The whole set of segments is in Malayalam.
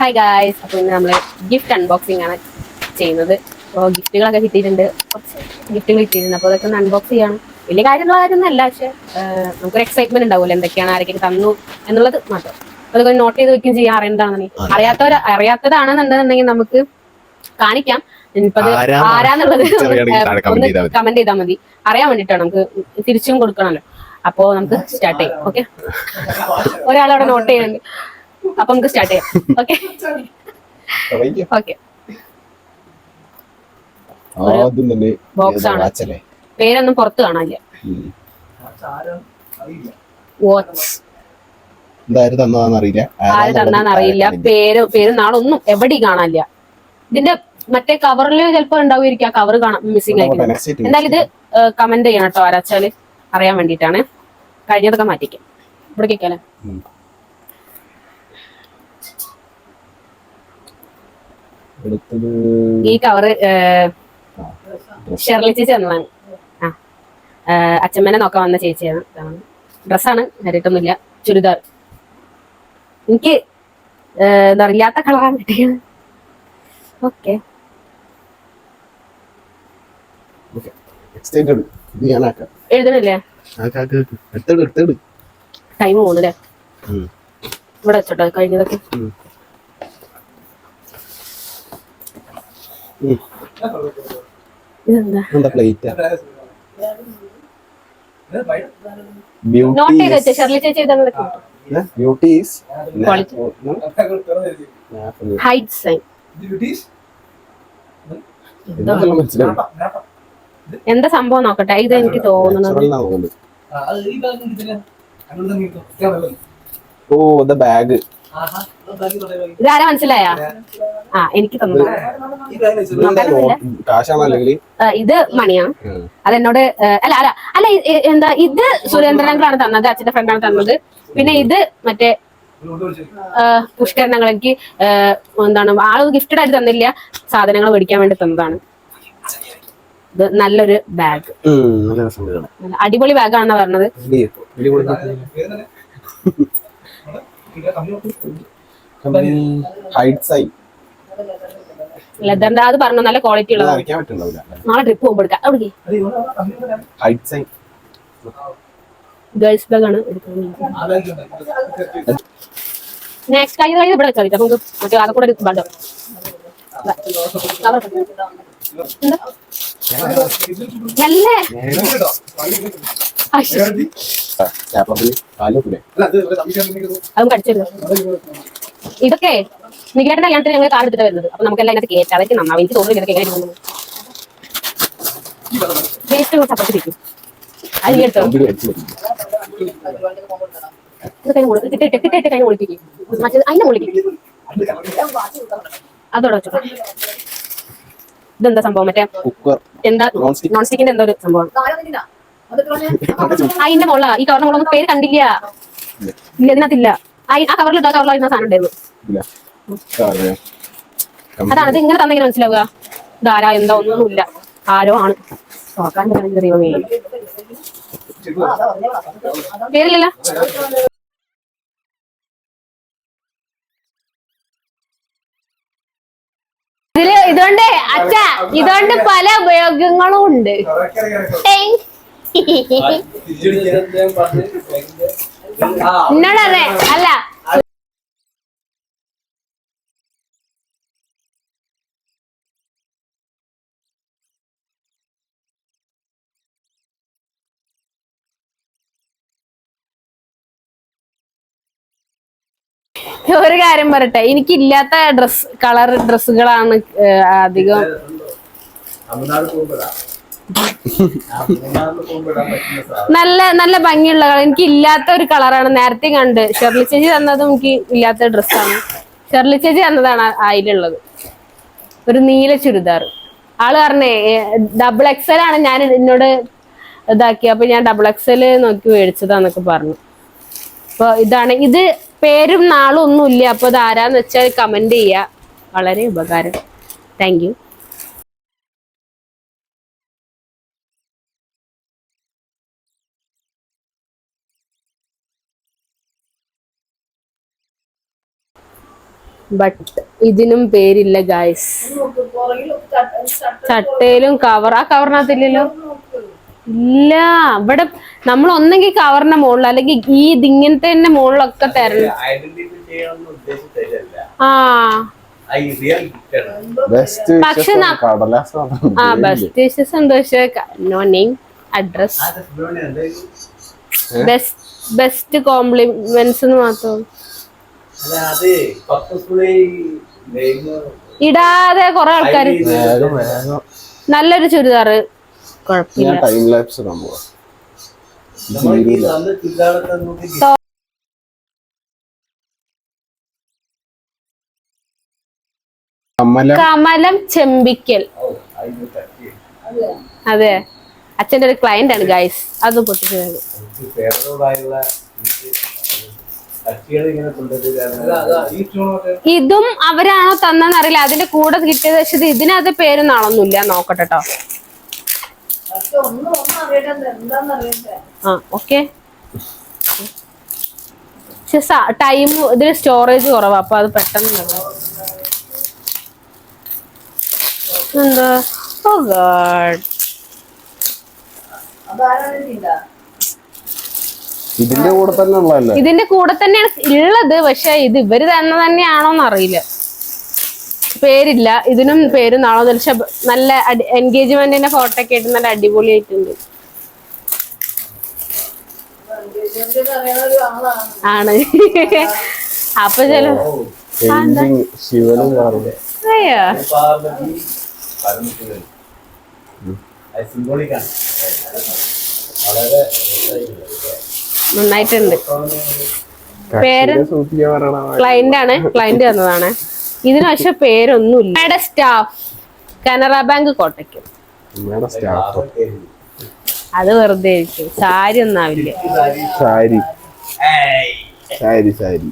ഹായ് ഗായ്സ് അപ്പോൾ ഇന്ന് നമ്മൾ ഗിഫ്റ്റ് അൺബോക്സിംഗ് ആണ് ചെയ്യുന്നത്. അപ്പോൾ ഗിഫ്റ്റുകളൊക്കെ കിട്ടിയിട്ടുണ്ട്. കുറച്ച് ഗിഫ്റ്റുകൾ കിട്ടിയിട്ടുണ്ട്. അപ്പോൾ അതൊക്കെ ഒന്ന് അൺബോക്സ് ചെയ്യണം. വലിയ കാര്യമുള്ള കാര്യമൊന്നുമല്ല. പക്ഷെ നമുക്കൊരു എക്സൈറ്റ്മെന്റ് ഉണ്ടാവില്ല എന്തൊക്കെയാണ് ആരൊക്കെ തന്നു എന്നുള്ളത് മാത്രം. അതൊക്കെ നോട്ട് ചെയ്ത് വെക്കുകയും ചെയ്യാൻ അറിയേണ്ടതാണെന്നുണ്ടെങ്കിൽ അറിയാത്തവർ അറിയാത്തതാണെന്നുണ്ടെന്നുണ്ടെങ്കിൽ നമുക്ക് കാണിക്കാം. ഇനിയിപ്പത് ആരാ- ആരാന്നുള്ളത് മതി. കമന്റ് ചെയ്താൽ മതി. അറിയാൻ വേണ്ടിട്ടാണ് നമുക്ക് തിരിച്ചും കൊടുക്കണമല്ലോ. അപ്പോ നമുക്ക് സ്റ്റാർട്ട് ചെയ്യാം. ഓക്കെ ഒരാളവിടെ നോട്ട് ചെയ്യുന്നുണ്ട്. അപ്പൊ നമുക്ക് സ്റ്റാർട്ട് ചെയ്യാം. ഓക്കെ ഓക്കെ ഏതാ ആണ്. പേരൊന്നും പുറത്ത് കാണാനില്ല. വാച്ച് ആര് പേര് പേര് നാളൊന്നും എവിടെ കാണാനില്ല. ഇതിന്റെ മറ്റേ കവറിൽ ചിലപ്പോ ഉണ്ടാവുമായിരിക്കും ആ കവർ കാണാൻ മിസ്സിംഗ് ആയിരിക്കും. എന്തായാലും ഇത് കമന്റ് ചെയ്യണം കേട്ടോ. ആരാച്ചാൽ അറിയാൻ വേണ്ടിട്ടാണ് കഴിഞ്ഞതൊക്കെ മാറ്റിക്കാം. ഇവിടെ കേൾക്കാലേ? ഈ കവറ് ഷെർലി ചേച്ചി തന്നതാണ്. ആ. അച്ഛമ്മനെ നോക്കാൻ വന്ന ചേച്ചിയാണ്. ഡ്രസ്സാണ് നേരിട്ടൊന്നുമില്ല ചുരിദാർ. എനിക്ക് ഏഹ് എന്താ പറയുക ഇല്ലാത്ത കളറാണ് കിട്ടിയത്. ഓക്കെ. എഴുതണില്ലേ? ടൈം പോകുന്നില്ലേ ഇവിടെ വെച്ചോട്ടോ കഴിഞ്ഞതൊക്കെ. ഇതെന്താ? പ്ലേറ്റ് ബ്യൂട്ടി ഷെർലി ചേച്ചി? ഇതാണ് ബ്യൂട്ടി ഈസ് ഹൈറ്റ് സൈൻ എന്താ സംഭവം നോക്കട്ടെ? ഇത് എനിക്ക് തോന്നുന്നത്. ഓ ദ ബാഗ് ഇതാരാ മനസ്സിലായ? ആ എനിക്ക് തന്നു. കാശാണോ അല്ലെങ്കിൽ? ഇത് മണിയാ. അതെന്നോട് എന്നോട് അല്ല അല്ല അല്ല എന്താ ഇത് സുരേന്ദ്രനങ്ങളാണ് തന്നത് അച്ഛന്റെ ഫ്രണ്ടാണ് തന്നത്. പിന്നെ ഇത് മറ്റേ പുഷ്കരണങ്ങൾ എനിക്ക് എന്താണ് ആൾ ഗിഫ്റ്റഡ് ആയിട്ട് തന്നില്ല സാധനങ്ങൾ മേടിക്കാൻ വേണ്ടി തന്നതാണ്. ഇത് നല്ലൊരു ബാഗ്. അടിപൊളി ബാഗാണെന്നാ പറഞ്ഞത് ഇല്ലേ? വലിയ കുഴപ്പമില്ല. കമ്പനി ഹൈറ്റ്സ് ആയി ലെതറിന്റെ അത് പറഞ്ഞു നല്ല ക്വാളിറ്റി ഉള്ളത് നാളെ ട്രിപ്പ് പോകുമ്പോൾ എടുക്കാം അവിടെ ഗേൾസ് ബാഗ് ആണ് എടുക്കുന്നത് നെക്സ്റ്റ് കഴിഞ്ഞ ഇവിടെ വെച്ചാൽ മറ്റേ ആകെ കൂടെ ബണ്ടോ ഇതൊക്കെ നികേട്ടന്റെ കല്യാണത്തിന് ഞങ്ങൾ കാർഡ് എടുത്തിട്ട് വരുന്നത്. അപ്പൊ നമുക്കെല്ലാം അതിനകത്ത് കയറ്റാം അതൊക്കെ നന്നാവും. എനിക്ക് തോന്നുന്നു ഇതൊക്കെ എങ്ങനെ തോന്നുന്നു ഇതെന്താ സംഭവം? മറ്റേ കുക്കർ. എന്താ നോൺ സ്റ്റിക്ക് നോൺ സ്റ്റിക്കിന്റെ എന്തോ ഒരു സംഭവം? അതിന്റെ മുള്ള ഈ കവറിന്റെ മുളൊന്നും പേര് കണ്ടില്ല. ഇല്ല. ഇതിനകത്തില്ല. ആ കവറിൽ ഇട്ടോ കവറിൽ സാധനം ഉണ്ടായിരുന്നു. അതാണ് ഇത് ഇങ്ങനെ തന്നെങ്കിൽ മനസ്സിലാവുക. ഇതാരാ എന്താ ഒന്നുമില്ല. ആരോ ആണ്. പേരില്ലല്ലോ? ഇതിൽ ഇതുകൊണ്ട് അച്ഛ ഇതുകൊണ്ട് പല ഉപയോഗങ്ങളും ഉണ്ട്. എന്നാണ് എന്നോടതെ അല്ല ഒരു കാര്യം പറയട്ടെ. എനിക്കില്ലാത്ത ഡ്രസ് കളർ ഡ്രസ്സുകളാണ് അധികം. നല്ല നല്ല ഭംഗിയുള്ള കളർ. എനിക്ക് ഇല്ലാത്ത ഒരു കളറാണ്. നേരത്തെ കണ്ട് ഷെർലി ചേച്ചി തന്നതും എനിക്ക് ഇല്ലാത്ത ഡ്രസ്സാണ് ഷെർലി ചേച്ചി തന്നതാണ് അതിലുള്ളത്. ഒരു നീല ചുരിദാർ. ആൾ പറഞ്ഞേ ഡബിൾ എക്സൽ ആണ് ഞാൻ എന്നോട് ഇതാക്കി അപ്പൊ ഞാൻ ഡബിൾ എക്സൽ നോക്കി മേടിച്ചതാന്നൊക്കെ പറഞ്ഞു. അപ്പൊ ഇതാണ്. ഇത് പേരും നാളും ഒന്നും ഇല്ല അപ്പൊ ഇത് ആരാന്ന് വെച്ചാൽ കമന്റ് ചെയ്യുക വളരെ ഉപകാരം. താങ്ക് ബട്ട് ഇതിനും പേരില്ല ഗായ്സ് ചട്ടയിലും കവർ ആ കവറിനകത്തില്ലല്ലോ ഇല്ല ഇവിടെ നമ്മൾ ഒന്നെങ്കിൽ കവറിന്റെ മുകളിൽ അല്ലെങ്കിൽ ഈ ഇതിങ്ങനത്തെ തന്നെ മുകളിലൊക്കെ തരണം ആ. ബെസ്റ്റ് പക്ഷെ ന- കടലാസ് ആ ബെസ്റ്റ് വിഷസ് ഉണ്ട് പക്ഷെ നോ നെയിം അഡ്രസ് ആ സുബ്രഹ്മണ്യം എന്തായാലും ബെസ്റ്റ് ബെസ്റ്റ് കോംപ്ലിമെന്റ്സ് മാത്രം. ഇടാതെ കൊറേ ആൾക്കാർ നല്ലൊരു ചുരിദാറ്. കുഴപ്പമില്ല. ടൈം ലാപ്സ് സംഭവം കമലം. ചെമ്പിക്കൽ. അതെ. അച്ഛന്റെ ഒരു ക്ലയന്റ് ആണ് ഗൈസ് അത് പൊട്ടിച്ചത്. ഇതും അവരാണോ തന്നെന്നറിയില്ല അതിന്റെ കൂടെ കിട്ടിയത് പക്ഷെ ഇത് ഇതിനകത്ത് പേരൊന്നും ആളൊന്നുമില്ല നോക്കട്ടെ കേട്ടോ ആ ഓക്കെ. പക്ഷെ ടൈം ഇതിൽ സ്റ്റോറേജ് കുറവാ അപ്പൊ അത് പെട്ടെന്ന്. എന്താ? ഓ ഗാഡ് ഇതിന്റെ കൂടെ തന്നെ ഉള്ളതല്ലേ ഇതിന്റെ കൂടെ തന്നെയാണ് ഉള്ളത് പക്ഷെ ഇത് ഇവർ തന്നെ തന്നെയാണോന്ന് അറിയില്ല. പേരില്ല. ഇതിനും പേര് നാളെ പക്ഷെ നല്ല എൻഗേജ്മെന്റിന്റെ ഫോട്ടോ ഒക്കെ ആയിട്ട് നല്ല അടിപൊളിയായിട്ടുണ്ട്. ആണ്. അപ്പൊ ചില നന്നായിട്ടുണ്ട്. പേര് ക്ലൈന്റ് ആണ്. ക്ലൈന്റ് തന്നതാണ് ഇതിന് പക്ഷെ പേരൊന്നുമില്ല. മേഡ സ്റ്റാഫ്. കനറ ബാങ്ക് കോട്ടയ്ക്ക്. അത് വെറുതെ ആയിരിക്കും സാരി ഒന്നാവില്ലേ. സാരി. സാരി. സാരി.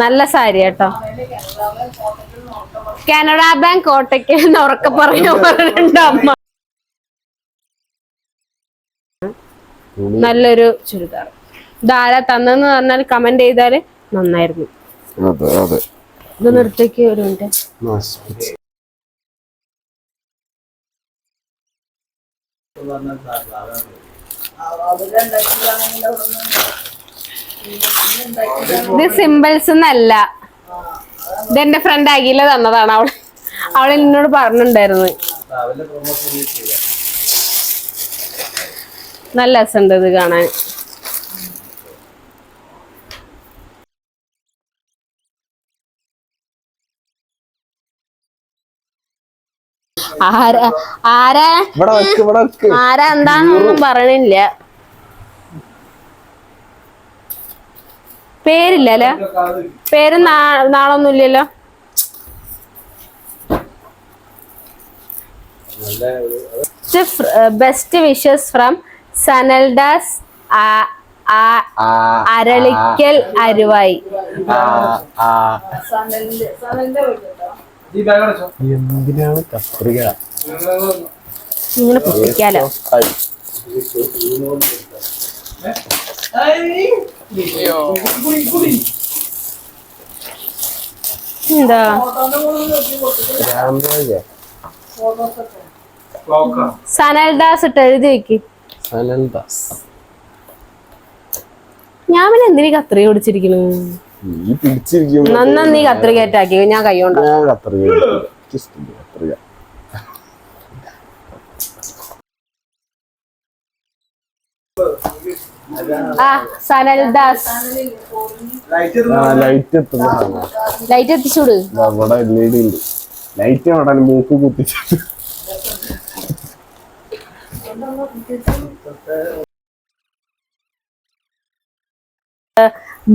നല്ല സാരി കേട്ടോ കാനഡ ബാങ്ക് കോട്ടയ്ക്ക് ഉറക്കെ പറയാൻ പറഞ്ഞിട്ടുണ്ട് അമ്മ. നല്ലൊരു ചുരിദാർ. ഇതാരാ തന്നെന്ന് പറഞ്ഞാൽ കമന്റ് ചെയ്താൽ നന്നായിരുന്നു. അതെ അതെ. ഇത് നിർത്തേക്ക് ഒരു മിനിറ്റ്. ഇത് സിമ്പിൾസ് എന്നല്ല. ഇതെന്റെ ഫ്രണ്ട് അഖില തന്നതാണ് അവൾ. അവൾ എന്നോട് പറഞ്ഞിട്ടുണ്ടായിരുന്നു. നല്ല രസമുണ്ട് ഇത് കാണാൻ. ആരാ ആരാ? ഇവിടെ വെക്ക് ഇവിടെ വെക്ക്. ആരാ എന്താന്നൊന്നും പറയണില്ല. പേരില്ല അല്ലേ? പേര് നാളൊന്നും ഇല്ലല്ലോ. ബെസ്റ്റ് വിഷസ് ഫ്രം സനൽഡാസ് ആ- ആ- ആ അരളിക്കൽ അരുവായി. ആ ആ. എന്തിനാണ് കത്രിക? ഇങ്ങനെ പൊട്ടിക്കാലോ. എന്താ? സനൽദാസ് ഇട്ട് എഴുതി വെക്ക്. സനൽദാസ്. ഞാൻ പിന്നെ എന്തിനീ കത്രി പിടിച്ചിരിക്കണു? നീ പിടിച്ചിരിക്കും നന്നാ നീ കത്രിക അറ്റാക്കി ഞാൻ കൈകൊണ്ട് ഞാൻ കത്രിക കത്രിക. ലൈറ്റ് ലൈറ്റ് എത്തിച്ചൂട്. ഇവിടെ എൽ ഇ ഡി ഉണ്ട് ലൈറ്റ് അവിടെ മൂക്ക് കുത്തിച്ചിട്ട്.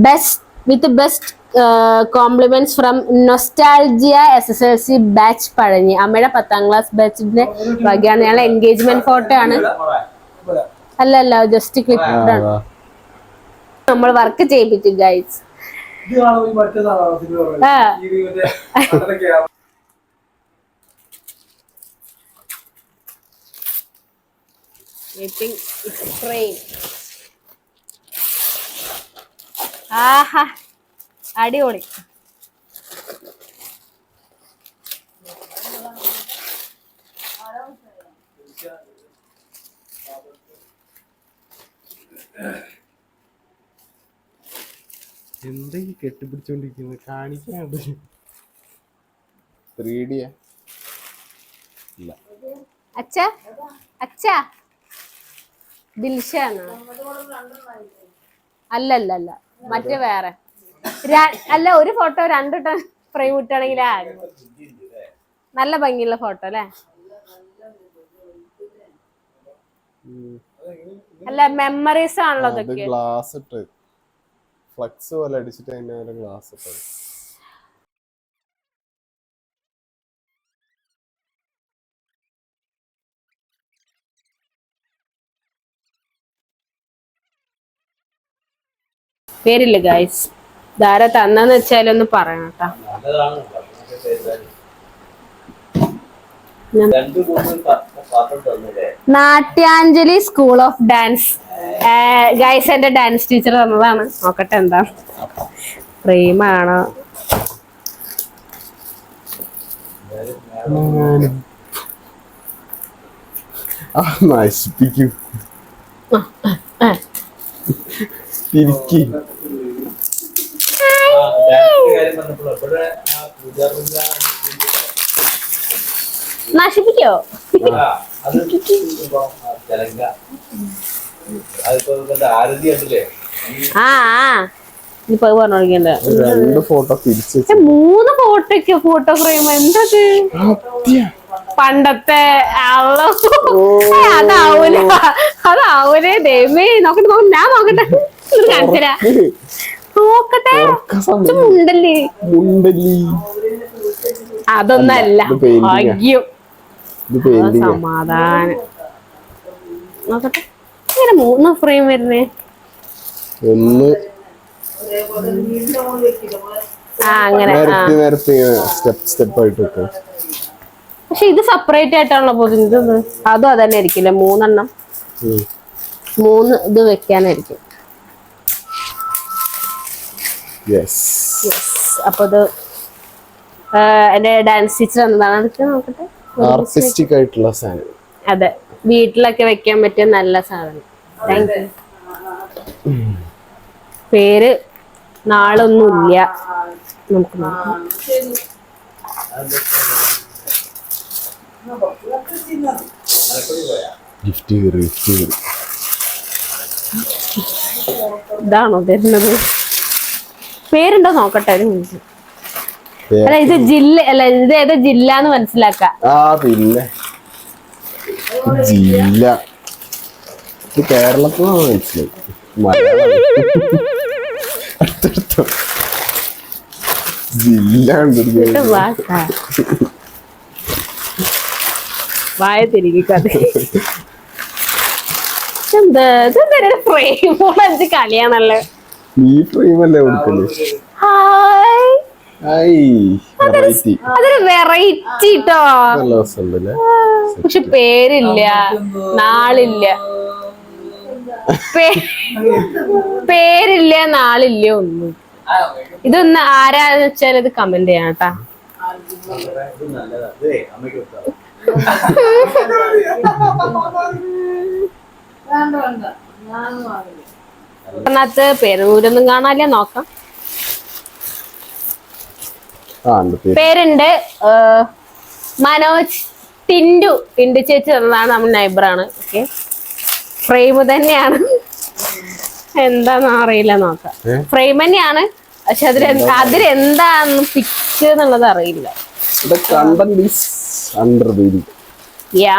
Best with best compliments from nostalgia S S L C batch Pazhanji. അമ്മയുടെ പത്താം ക്ലാസ് ബാച്ചിന്റെ വകയാണ്. ഞങ്ങൾ എൻഗേജ്മെന്റ് ഫോട്ടോ ആണ്. അല്ല അല്ല ജസ്റ്റ് ക്ലിക്ക് ആണ് നമ്മൾ വർക്ക് ചെയ്യിപ്പിച്ചു ഗൈസ് ഇത് കാണുമ്പോൾ ഈ മറ്റേ സാധനം സിനിമ പറയുന്നത്. ആ ഈ മറ്റേ അതൊക്കെയാ. I think it's train. ആഹാ അടിപൊളി. എന്തെങ്കിലും കെട്ടിപ്പിടിച്ചോണ്ടിരിക്കുന്നത് കാണിക്കാണ്ട്. ത്രീ ഡിയാ ഇല്ല. അച്ഛ അച്ഛ. ദിൽഷാണ്? അല്ല അല്ല അല്ല മറ്റേ വേറെ. അല്ല ഒരു ഫോട്ടോ രണ്ട് ഫ്രെയിം ഇട്ടാണെങ്കിൽ നല്ല ഭംഗിയുള്ള ഫോട്ടോ അല്ലേ? അല്ല മെമ്മറീസ് ആണല്ലോ ഗ്ലാസ് ഇട്ട് ഫ്ലക്സ് പോലെ അടിച്ചിട്ട് ഗ്ലാസ് ഇട്ടത്. പേരില്ല ഗായ്സ് ധാര തന്നെന്ന് വെച്ചാലൊന്ന് പറയണം കേട്ടോ Natyanjali school of dance guys എന്റെ ഡാൻസ് ടീച്ചർ തന്നതാണ്. നോക്കട്ടെ എന്താ. പ്രേമാണോ. ആ നശിപ്പിക്കൂ തിരിക്കി ആ അത് പറഞ്ഞോളിക്കണ്ട രണ്ട് ഫോട്ടോ തിരിച്ചു മൂന്ന് ഫോട്ടോക്ക് ഫോട്ടോ ഫ്രെയിം എന്തത്? പണ്ടത്തെ ആളോ അതാവൂല. അതാവൂലേ ദൈവമേ. നോക്കട്ടെ നോക്കട്ടെ. ഞാൻ നോക്കട്ടെ. ഇത് കാണിച്ചുതരാ. നോക്കട്ടെ. ഇത് മുണ്ടല്ലേ? മുണ്ടല്ലി? അതൊന്നല്ല. ഭാഗ്യം സമാധാനം നോക്കട്ടെ. ഇങ്ങനെ മൂന്ന് ഫ്രെയിം വരുന്നേ. ഒന്ന്. പക്ഷെ ഇത് സെപ്പറേറ്റ് ആയിട്ടാണല്ലോ പോകുന്നത് അതും അതന്നെ ആയിരിക്കില്ല? മൂന്നെണ്ണം. മൂന്ന് ഇത് വെക്കാനായിരിക്കും. അപ്പൊ ഇത് എന്റെ ഡാൻസ് ടീച്ചർ എന്നതാണ് നോക്കട്ടെ. ആർട്ടിസ്റ്റിക് ആയിട്ടുള്ള സാധനം. അതെ. വീട്ടിലൊക്കെ വെക്കാൻ പറ്റിയ നല്ല സാധനം. താങ്ക് യു പേര് നാളൊന്നുമില്ല. നമുക്ക് ഗിഫ്റ്റ് ഇതാണോ തരുന്നത്? പേരുണ്ടോ നോക്കട്ടെ ഒരു മിനിറ്റ് അല്ല ഇത് ജില്ല അല്ല ഇത് ഏതാ ജില്ല എന്ന് മനസ്സിലാക്കാം. ആ പിന്നെ. ജില്ല. ഇത് മനസ്സിലായി. ജില്ല. വായ തിരികെ എന്താ ഇതെന്താ ഫ്രെയിം അഞ്ച് കളിയാണല്ലോ. നീ ഫ്രെയിമല്ലേ കൊടുക്കൽ? അതൊരു വെറൈറ്റി ട്ടോ. പക്ഷെ പേരില്ല. നാളില്ല. പേരില്ല നാളില്ല ഒന്നും. ഇതൊന്ന് ആരാന്ന് വെച്ചാൽ ഇത് കമന്റ് ചെയ്യണം കേട്ടാ. ഇതേ അമ്മയ്ക്ക് കൊടുത്താ അതിനകത്ത് പേരൂരൊന്നും കാണാല്ലേ നോക്കാം. പേരുണ്ട് മനോജ് ടിൻഡു. ടിൻഡു ചേച്ചി തന്നതാണ് നമ്മൾ നൈബറാണ്. ഓക്കെ. ഫ്രെയിം തന്നെയാണ്. എന്താന്ന് അറിയില്ല നോക്കാം. ഫ്രെയിം തന്നെയാണ്. പക്ഷെ അതിൽ അതിലെന്താന്ന് പിക്ചർ എന്നുള്ളത് അറിയില്ല. യാ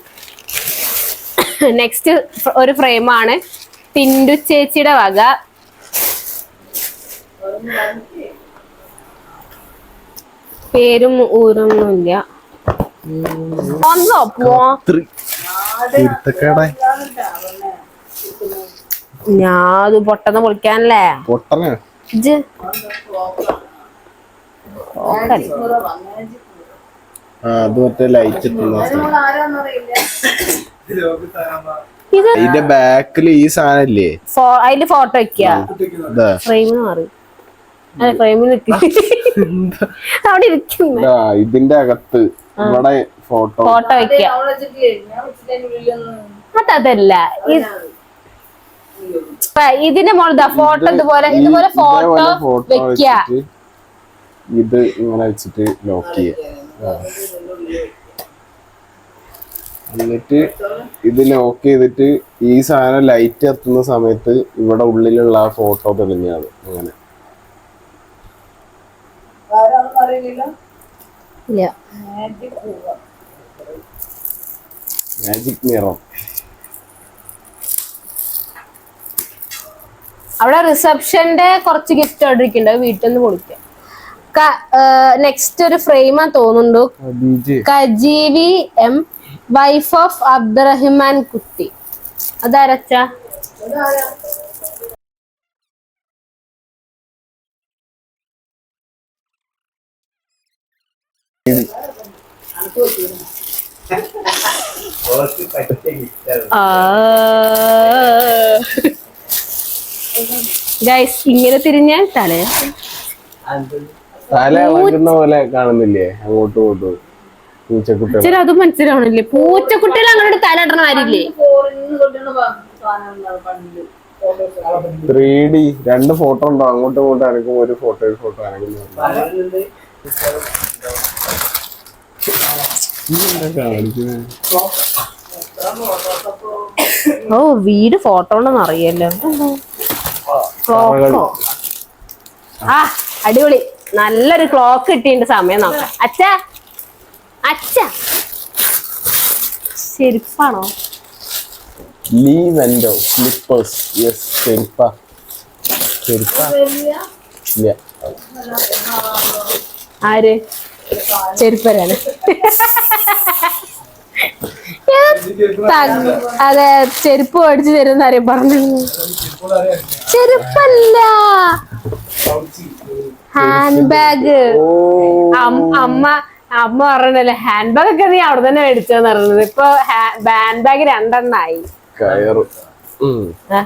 നെക്സ്റ്റ് ഒരു ഫ്രെയിമാണ് ടിൻഡു ചേച്ചിയുടെ വക. പേരും ഊരൊന്നുമില്ല. ഒന്നോ ഞാൻ അത് പൊട്ടന്ന് പൊളിക്കാനല്ലേ? അത് മറ്റേ ലൈറ്റ് ഇതിന്റെ ബാക്കിൽ ഈ സാധനല്ലേ? അതിൽ ഫോട്ടോ വെക്കുക ഫ്രെയിം മാറി. അതെ ഫ്രെയിമിൽ നിൽക്കി അവിടെ ഇരിക്കുന്നു. ഇതാ, ഇതിന്റെ അകത്ത് ഇവിടെ ഫോട്ടോ ഫോട്ടോ വെക്കുക അതല്ല. ഇതിന്റെ മോളിതാ ഫോട്ടോ ഇതുപോലെ ഇതുപോലെ ഫോട്ടോ ഫോട്ടോ വെക്കുക ഇത് ഇങ്ങനെ വെച്ചിട്ട് ലോക്ക് ചെയ്യുക. എന്നിട്ട് ഇത് ലോക്ക് ചെയ്തിട്ട് ഈ സാധനം ലൈറ്റ് എത്തുന്ന സമയത്ത് ഇവിടെ ഉള്ളിലുള്ള ആ ഫോട്ടോ തെളിഞ്ഞാണ് അങ്ങനെ. ഇല്ല. മാജിക് മിറർ അവിടെ റിസപ്ഷന്റെ കുറച്ച് ഗിഫ്റ്റ് ഓർഡർ ഇരിക്കുന്നുണ്ട്. വീട്ടിൽ നിന്ന് പൊളിക്കാം നെക്സ്റ്റ് ഒരു ഫ്രെയിമാ തോന്നുന്നുണ്ടോ. കജീവി M wife of Abdurahiman Kutty അതാരച്ച? Guys ഇങ്ങനെ തിരിഞ്ഞാൽ തല. തല പോലെ കാണുന്നില്ലേ? അങ്ങോട്ടും ഇങ്ങോട്ടും. പൂച്ചക്കുട്ടികൾ അത് മനസ്സിലാവണില്ലേ? പൂച്ചക്കുട്ടികൾ അങ്ങോട്ട് തലയിടണ ഇടണ മാരില്ലേ ത്രീ ഡി രണ്ട് ഫോട്ടോ ഉണ്ടോ? അങ്ങോട്ടും ഇങ്ങോട്ടും അനക്കും ഒരു ഫോട്ടോ ഒരു ഫോട്ടോ അനക്കുന്നു ഓ വീട് ഫോട്ടോ ഉണ്ടെന്ന് അറിയല്ലോ ക്ലോക്കോ? ആ അടിപൊളി. നല്ലൊരു ക്ലോക്ക് കിട്ടിയിട്ട് സമയം നോക്കാം. അച്ഛ അച്ഛ. ശരിപ്പാണോ ലീ വെൻഡോ സ്ലിപ്പേഴ്സ് യെസ് ചെരുപ്പ. ചെരുപ്പ. ഇല്ല. ആര്? ചെരുപ്പരാണ്. അതെ ചെരുപ്പ് മേടിച്ചു തരുന്ന ആരെയും പറഞ്ഞു. ചെരുപ്പല്ല. ഹാൻഡ് ബാഗ് ഓ. അമ്മ അമ്മ പറഞ്ഞല്ലേ ഹാൻഡ് ബാഗ് ഒക്കെ നീ അവിടെ തന്നെ മേടിച്ചെന്ന് പറഞ്ഞത്. ഇപ്പൊ ഹാൻഡ് ബാഗ് രണ്ടെണ്ണായി. സാറില്ല സാറില്ല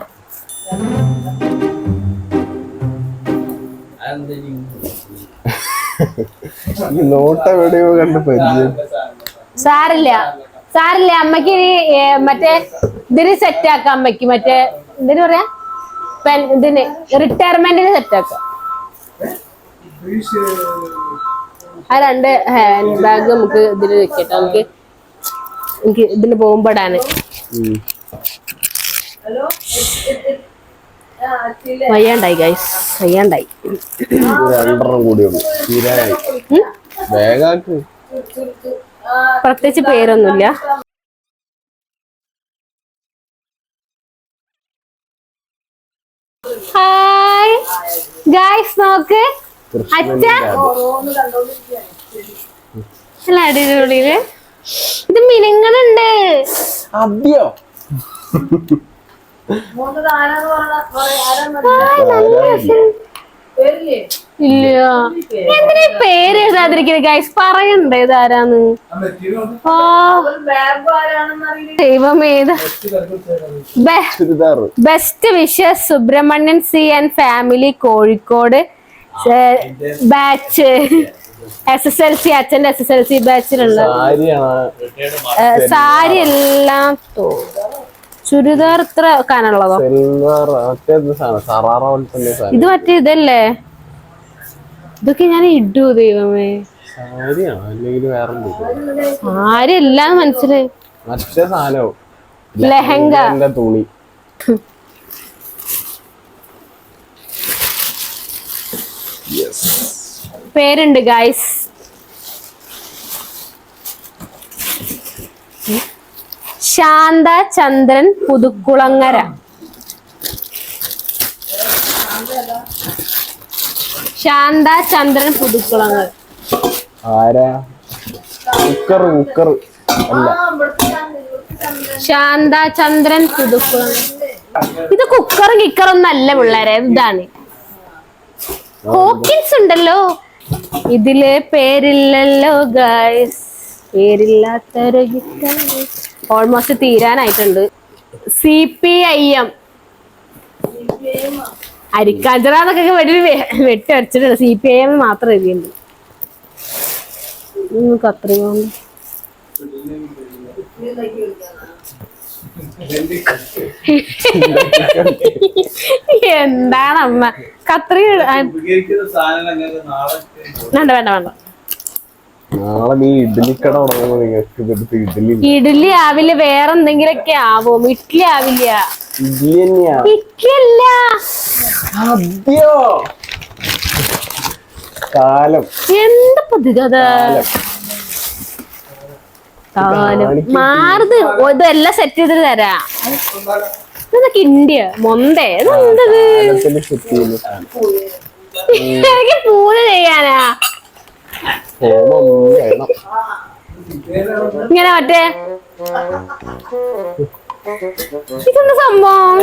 ആ, ഈ നോട്ട് എവിടെയോ കണ്ട് പരിചയം. സാരില്ല. സാരില്ല അമ്മയ്ക്ക് മറ്റേ ഇതിന് സെറ്റ് ആക്കാം അമ്മയ്ക്ക് മറ്റേ ഇതിന് പറയാ? പെൻ ഇതിന് റിട്ടയർമെന്റിന് സെറ്റ് ആക്കാം. ആ രണ്ട് ഹാൻഡ് ബാഗ് നമുക്ക് ഇതിൽ വെക്കട്ടെ. നമുക്ക് എനിക്ക് ഇതിന് പോകുമ്പോ ഇടാന്. വയ്യാണ്ടായി ഗൈസ് വയ്യാണ്ടായി. രണ്ടെണ്ണം കൂടിയുള്ളൂ. പ്രത്യേകിച്ച് പേരൊന്നുമില്ല. ഹായ് ഗായ്സ് നോക്ക്. അടിപൊളിയിൽ? ഇത് മിനുങ്ങളുണ്ട് അതെയോ. ഇല്ല എന്തിനാ പേര് എഴുതാതിരിക്കുന്നത് ഗൈസ് പറയണ്ടേ ഇതാരാന്ന്? ഓ ബെ- churidar best wishes Subramanian C and family Kozhikode. Batch. S S L C അച്ഛന്റെ എസ് എസ് എൽ സി ബാച്ചിലുള്ള. സാരി എല്ലാം ചുരിദാർ ഇത്ര കാനുള്ളതോ ഇത് മറ്റേ ഇതല്ലേ? ഇതൊക്കെ ഞാൻ ഇടൂ ദൈവമേ. ആരെല്ലാം മനസ്സിലായി. ലഹങ്ക തുണി. പേരുണ്ട് ഗൈസ് ശാന്ത ചന്ദ്രൻ പുതുക്കുളങ്ങര. ശാന്ത ചന്ദ്രൻ പുതുക്കുളങ്ങര. ആരാ? കുക്കർ കുക്കർ അല്ല. ശാന്ത ചന്ദ്രൻ പുതുക്കുളങ്ങര. ഇത് കുക്കറും കിക്കറൊന്നും അല്ല പിള്ളേരെ. ഇതാണ്. ഹോക്കിൻസ് ഉണ്ടല്ലോ. ഇതിൽ പേരില്ലല്ലോ ഗൈസ് പേരില്ലാത്തൊരു ഓൾമോസ്റ്റ് തീരാനായിട്ടുണ്ട്. സി പി ഐ എം അരിക്കാഞ്ചറാന്നൊക്കെ വെടി വെട്ടി അടിച്ചിട്ടുണ്ട് സി പി ഐ എം മാത്രം എഴുതിയുണ്ട് കത്രിക. എന്താണ് അമ്മ നാളെ വേണ്ട വേണ്ട വേണ്ട. നാളെ നീ ഇഡ്ഡലിക്കട തുടങ്ങുമ്പോ നിങ്ങൾക്ക് ഇതെടുത്ത് ഇഡ്ഡലി ഇഡ്ഡലി ആവില്ല വേറെ എന്തെങ്കിലുമൊക്കെ ആവോ? ഇഡ്ഡലി ആവില്ല. ഇഡ്ഡലി തന്നെയാ. കാലം. എന്താ പതികത കാലം. മാറുത് ഇതെല്ലാം സെറ്റ് ചെയ്തിട്ട് തരാ. ഇതൊക്കെ ഇന്ത്യ മൊന്തേ. ഇതെന്തത്? എനിക്ക് പൂജ ചെയ്യാനാ? ഇങ്ങനെ മറ്റേ ഇതെന്താ സംഭവം?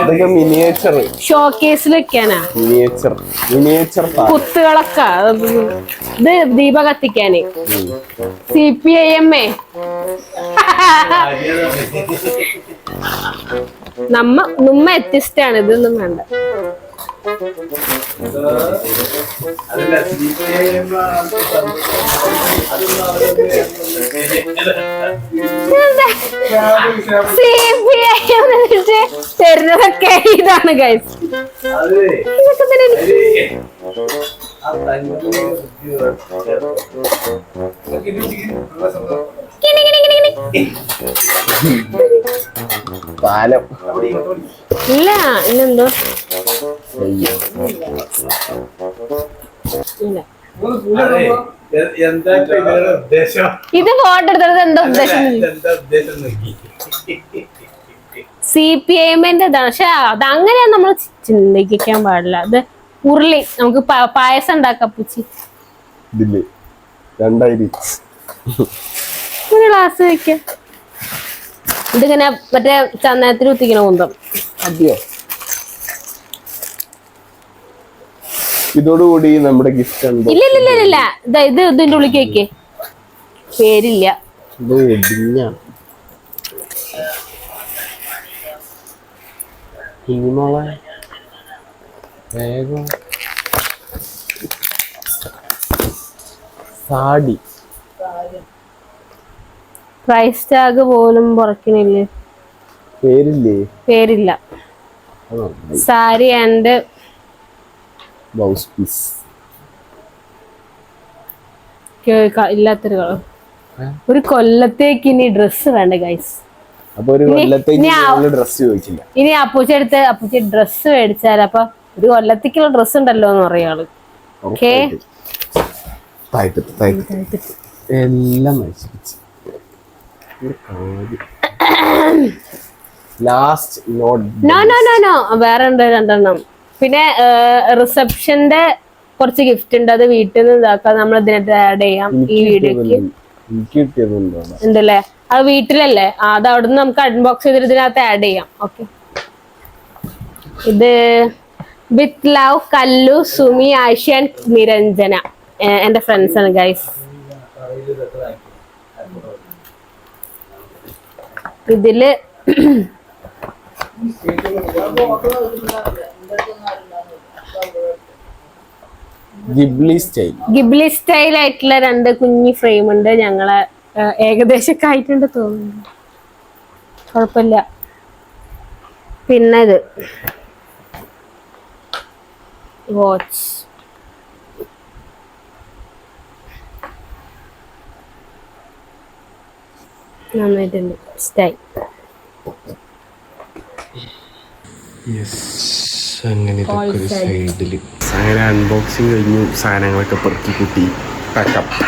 ഇതൊക്കെ മിനിയേച്ചർ ഷോക്കേസിൽ വെക്കാനാ മിനിയേച്ചർ മിനിയേച്ചർ കുത്തുകളൊക്കെ. ഇത് ദീപ കത്തിക്കാന്. സി പി ഐ എം എ. നമ്മ നമ്മ വ്യത്യസ്തമാണ് ഇതൊന്നും വേണ്ട. സി പി ഐ എം അതൊന്നും സി പി ഐ എം തരുന്നതൊക്കെ ഇതാണ് ഗൈസ്. പാലം ഇല്ല ഇന്നെന്തോ ഇല്ല. ഇത് ഫോട്ടോ എടുത്തത് എന്താ ഉദ്ദേശം? എന്താ ഉദ്ദേശം നോക്കി. സി പി എമ്മിന്റെ ഇതാണ്. പക്ഷെ അത് നമ്മൾ ചിന്തിക്കാൻ പാടില്ല. അത് ഉരുളി. നമുക്ക് പായസം ഉണ്ടാക്കാം പൂച്ചി. ഒരു ഗ്ലാസ് വെക്കാം. ഇതിങ്ങനെ മറ്റേ ചന്ദനത്തിൽ കുത്തിക്കണ കുന്തം. അതെയോ? ഇതോടുകൂടി നമ്മുടെ ഗിഫ്റ്റ് ഇല്ല ഇല്ല ഇല്ല ഇല്ല, ഇല്ല. ഇത് ഇതിന്റെ ഉള്ളിക്ക് വെക്കേ പേരില്ല. ഇത് വെഡിങ്ങാണ് ഇനിമോളെ വേഗം. പ്രൈസ് ടാഗ് പോലും പുറക്കണില്ലേ പേരില്ലേ? പേരില്ല. Sari and blouse piece. ഇല്ലാത്തൊരു കളർ. ഒരു കൊല്ലത്തേക്ക് ഇനി ഡ്രസ്സ് വേണ്ട ഗൈസ് അപ്പൊ ഒരു ഇനി- കൊല്ലത്തേക്ക് ഡ്രസ് ഇനി അപ്പൂച്ച ഡ്രസ്സ് മേടിച്ചാൽ അപ്പൊ ഒരു കൊല്ലത്തേക്കുള്ള ഡ്രസ്സ് ഉണ്ടല്ലോ എന്ന് പറയാ ആൾ. ഓക്കേ താഴ്ത്തിട്ട് താഴ്ത്തിട്ട്. എല്ലാം നശിപ്പിച്ച്. Last note no no no no വേറെ ഉണ്ട് രണ്ടെണ്ണം. പിന്നെ റിസപ്ഷന്റെ കുറച്ച് ഗിഫ്റ്റ് ഉണ്ട്. അത് വീട്ടിൽ നിന്ന് ഇതാക്കാം. നമ്മൾ ഇതിനകത്ത് ആഡ് ചെയ്യാം ഈ വീഡിയോക്ക് ഉണ്ടല്ലേ? അത് വീട്ടിലല്ലേ? അത് അവിടെ നിന്ന് നമുക്ക് അൺബോക്സ് ചെയ്തിട്ട് ഇതിനകത്ത് ആഡ് ചെയ്യാം. ഓക്കെ ഇത് വിത്ത് ലവ് കല്ലു സുമി ആഷ്യൻ നിരഞ്ജന. ഏ, എന്റെ ഫ്രണ്ട്സ് ആണ് ഗൈസ് ഇതിൽ ഗിബ്ലി സ്റ്റൈൽ ഗിബ്ലി സ്റ്റൈൽ ആയിട്ടുള്ള രണ്ട് കുഞ്ഞി ഫ്രെയിം ഉണ്ട്. ഞങ്ങളെ ഏകദേശമൊക്കെ ആയിട്ടുണ്ട് തോന്നുന്നു. കുഴപ്പമില്ല. പിന്നെ ഇത്. വാച്ച് നന്നായിട്ടുണ്ട്. സ്റ്റൈൽ അങ്ങനെ സൈഡിൽ അങ്ങനെ അൺബോക്സിങ് കഴിഞ്ഞു സാധനങ്ങളൊക്കെ പെറുക്കി കൂട്ടി പാക്കപ്പ്